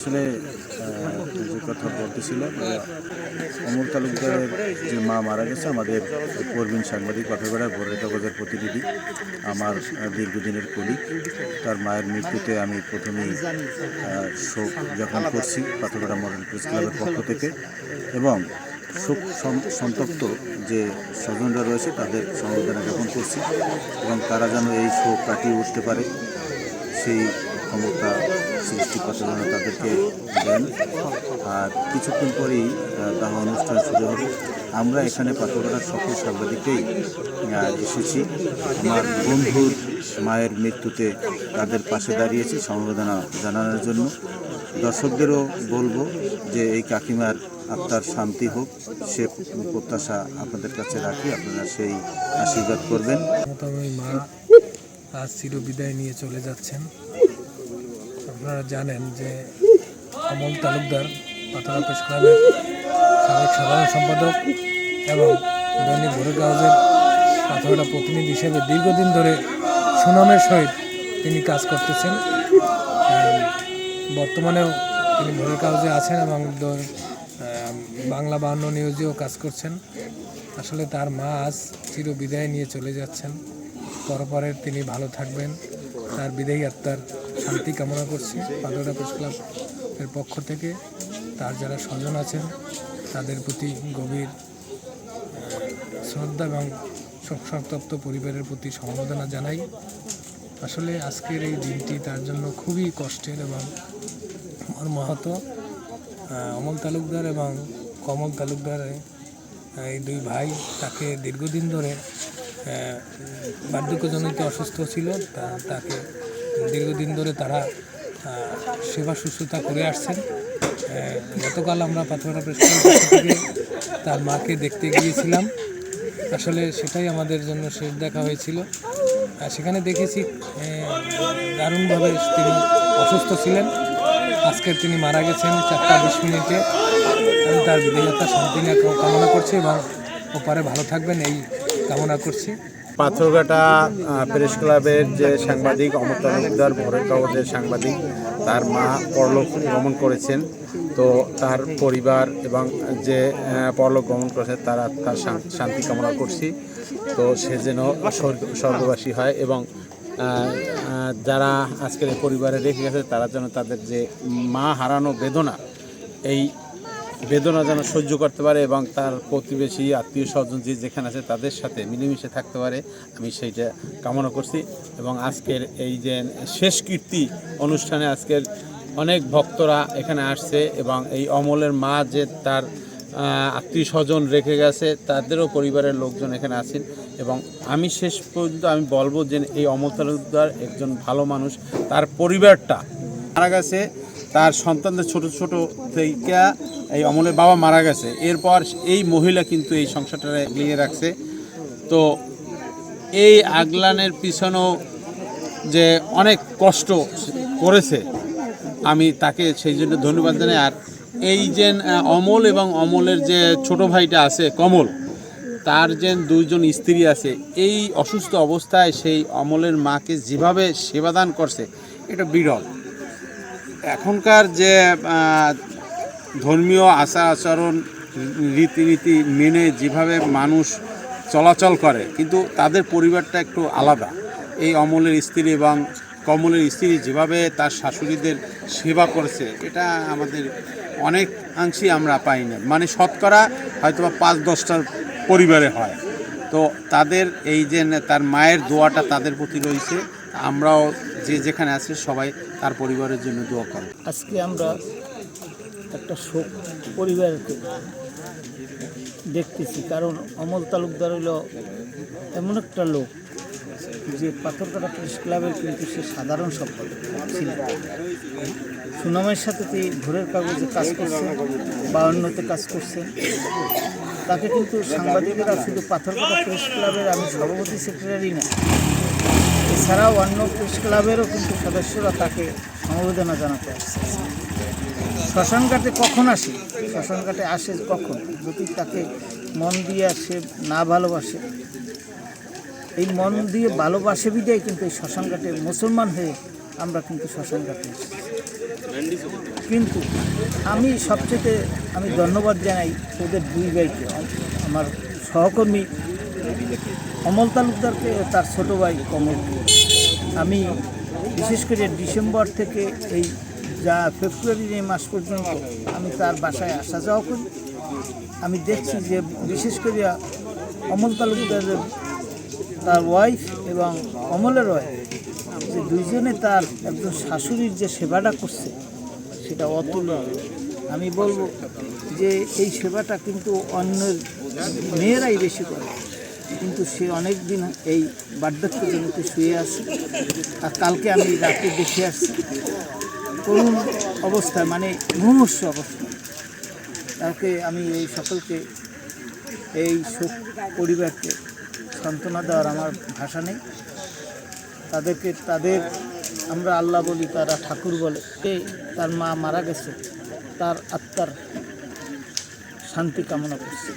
আসলে যে কথা বলতেছিলাম যে অমর তালুকদারের যে মা মারা গেছে, আমাদের প্রবীণ সাংবাদিক পাথরগড়ার ভোরের কাগজের প্রতিনিধি, আমার দীর্ঘদিনের কলিগ তার মায়ের মৃত্যুতে আমি প্রথমেই শোক জ্ঞাপন করছি পাথরগড়া মডেল প্রেস ক্লাবের পক্ষ থেকে এবং শোক সন- সন্তপ্ত যে স্বজনরা রয়েছে, তাদের সমবেদনা জ্ঞাপন করছি এবং তারা যেন এই শোক কাটিয়ে উঠতে পারে, সেই ক্ষমতা সৃষ্টিকর্তা যেন তাদেরকে দেন। আর কিছুক্ষণ পরেই দাহ অনুষ্ঠান শুরু হবে। আমরা এখানে পাথরঘাটার সকল সাংবাদিককেই আহ, এসেছি। আমার বন্ধুর মায়ের মৃত্যুতে তাদের পাশে দাঁড়িয়েছি সমবেদনা জানানোর জন্য। দর্শকদেরও বলব যে এই কাকিমার আত্মার শান্তি হোক সে প্রত্যাশা আপনাদের কাছে রাখি আপনারা সেই আশীর্বাদ করবেন। মা আজ চির বিদায় নিয়ে চলে যাচ্ছেন। আপনারা জানেন যে অমল তালুকদার পাথরা প্রেস ক্লাবের সাবেক সাধারণ সম্পাদক এবং দৈনিক ভোরের কাগজের পাথরটা প্রতিনিধি হিসেবে দীর্ঘদিন ধরে সুনামের সহিত তিনি কাজ করতেছেন। বর্তমানেও তিনি ভোরের কাগজে আছেন এবং বাংলা বাহান্ন নিউজেও কাজ করছেন। আসলে তার মা আজ চির বিদায় নিয়ে চলে যাচ্ছেন। পরপরের তিনি ভালো থাকবেন। তার বিদায়ী আত্মার শান্তি কামনা করছি পাদরা প্রেস ক্লাবের পক্ষ থেকে। তার যারা স্বজন আছেন, তাদের প্রতি গভীর শ্রদ্ধা এবং শোক সন্তপ্ত পরিবারের প্রতি সমবেদনা জানাই। আসলে আজকের এই দিনটি তার জন্য খুবই কষ্টের এবং আমার মহতো অমল তালুকদার এবং কমল তালুকদার এই দুই ভাই তাকে দীর্ঘদিন ধরে বার্ধক্যজনিত অসুস্থ ছিল, তা তাকে দীর্ঘদিন ধরে তারা সেবা শুশ্রূষা করে আসছেন। গতকাল আমরা পাথরা প্রেস থেকে তার মাকে দেখতে গিয়েছিলাম। আসলে সেটাই আমাদের জন্য শেষ দেখা হয়েছিল। আর সেখানে দেখেছি দারুণভাবে তিনি অসুস্থ ছিলেন। আজকের তিনি মারা গেছেন চারটা বিশ মিনিটে। আমি তার বিদেয়তা শান্তি কামনা করছি এবং ওপারে ভালো থাকবেন, এই কামনা করছি। পাথরঘাটা প্রেস ক্লাবের যে সাংবাদিক অমর তালুকদার ভোরের কাগজের সাংবাদিক, তার মা পরলোক গমন করেছেন। তো তার পরিবার এবং যে পরলোক গমন করেছে, তারা তার শান্তি কামনা করছি। তো সে যেন স্বর্গ- স্বর্গবাসী হয় এবং যারা আজকের পরিবারে রেখে গেছে, তারা যেন তাদের যে মা হারানো বেদনা, এই বেদনা যেন সহ্য করতে পারে এবং তার প্রতিবেশী, আত্মীয় স্বজন যে যেখানে আছে তাদের সাথে মিলেমিশে থাকতে পারে, আমি সেইটা কামনা করছি। এবং আজকের এই যে শেষ কীর্তি অনুষ্ঠানে আজকের অনেক ভক্তরা এখানে আসছে এবং এই অমলের মা যে তার আত্মীয় স্বজন রেখে গেছে, তাদেরও পরিবারের লোকজন এখানে আছেন। এবং আমি শেষ পর্যন্ত আমি বলব যে এই অমল তালুকদার একজন ভালো মানুষ। তার পরিবারটা মারা গেছে। তার সন্তানদের ছোট ছোট থেকে এই অমলের বাবা মারা গেছে। এরপর এই মহিলা কিন্তু এই সংসারটা এগিয়ে রাখছে। তো এই আগলানের পিছনেও যে অনেক কষ্ট করেছে, আমি তাকে সেই জন্য ধন্যবাদ জানাই। আর এই যে অমল এবং অমলের যে ছোট ভাইটা আছে, কমল, তার যে দুইজন স্ত্রী আছে, এই অসুস্থ অবস্থায় সেই অমলের মাকে যেভাবে সেবাদান করছে, এটা বিরল। এখনকার যে ধর্মীয় আচার আচরণ, রীতিনীতি মেনে যেভাবে মানুষ চলাচল করে, কিন্তু তাদের পরিবারটা একটু আলাদা। এই অমলের স্ত্রী এবং কমলের স্ত্রী যেভাবে তার শাশুড়িদের সেবা করছে, এটা আমাদের অনেক অনেকাংশেই আমরা পাই না। মানে শতকরা হয়তো পাঁচ দশটার পরিবারে হয়। তো তাদের এই যে, তার মায়ের দোয়াটা তাদের প্রতি রয়েছে, আমরাও যে যেখানে আছে সবাই তার পরিবারের জন্য দোয়া করব আজকে আমরা একটা শোক পরিবারকে দেখতেছি, কারণ অমল তালুকদার হলো এমন একটা লোক যে পাথরকাটা প্রেস ক্লাবের কিন্তু সে সাধারণ সম্পাদক ছিলেন সুনামের সাথে তিনি ভোরের কাগজে কাজ করছেন অন্যতে কাজ করছেন তাকে কিন্তু সাংবাদিকেরা শুধু পাথরকাটা প্রেস ক্লাবের আমি সভাপতি সেক্রেটারি না এছাড়াও অন্য প্রেস ক্লাবেরও কিন্তু সদস্যরা তাকে সমবেদনা জানাতে আসছে। শ্মশানঘাটে কখন আসে? শ্মশানঘাটে আসে কখন? যদি তাকে মন দিয়ে সে না ভালোবাসে, এই মন দিয়ে ভালোবাসে বিদায় কিন্তু এই শ্মশানঘাটে মুসলমান হয়ে আমরা কিন্তু শ্মশানঘাটে এসেছি। কিন্তু আমি সবচেয়ে আমি ধন্যবাদ জানাই ওদের দুই ভাইকে। আমার সহকর্মী অমল তালুকদারকে তার ছোটো ভাই কমলকে আমি বিশেষ করে ডিসেম্বর থেকে এই যা ফেব্রুয়ারি এই মাস পর্যন্ত আমি তার বাসায় আসা যাওয়া করি। আমি দেখছি যে বিশেষ করে অমল তালুকদারের তার ওয়াইফ এবং অমলের ওয়াইফ যে দুইজনে তার একজন শাশুড়ির যে সেবাটা করছে, সেটা অতুলনীয়। আমি বলব যে এই সেবাটা কিন্তু অন্যের মেয়েরাই বেশি করে। কিন্তু সে অনেক দিন এই বার্ধক্যজনিতে শুয়ে আছে। আর কালকে আমি রাতে দেখে আসছি, করুণ অবস্থায় মানে মুমূর্ষ অবস্থা। তাকে আমি এই সকলকে, এই শোক পরিবারকে সান্ত্বনা দেওয়ার আমার ভাষা নেই। তাদেরকে, তাদের আমরা আল্লাহ বলি, তারা ঠাকুর বলে। এই তার মা মারা গেছে, তার আত্মার শান্তি কামনা করছে।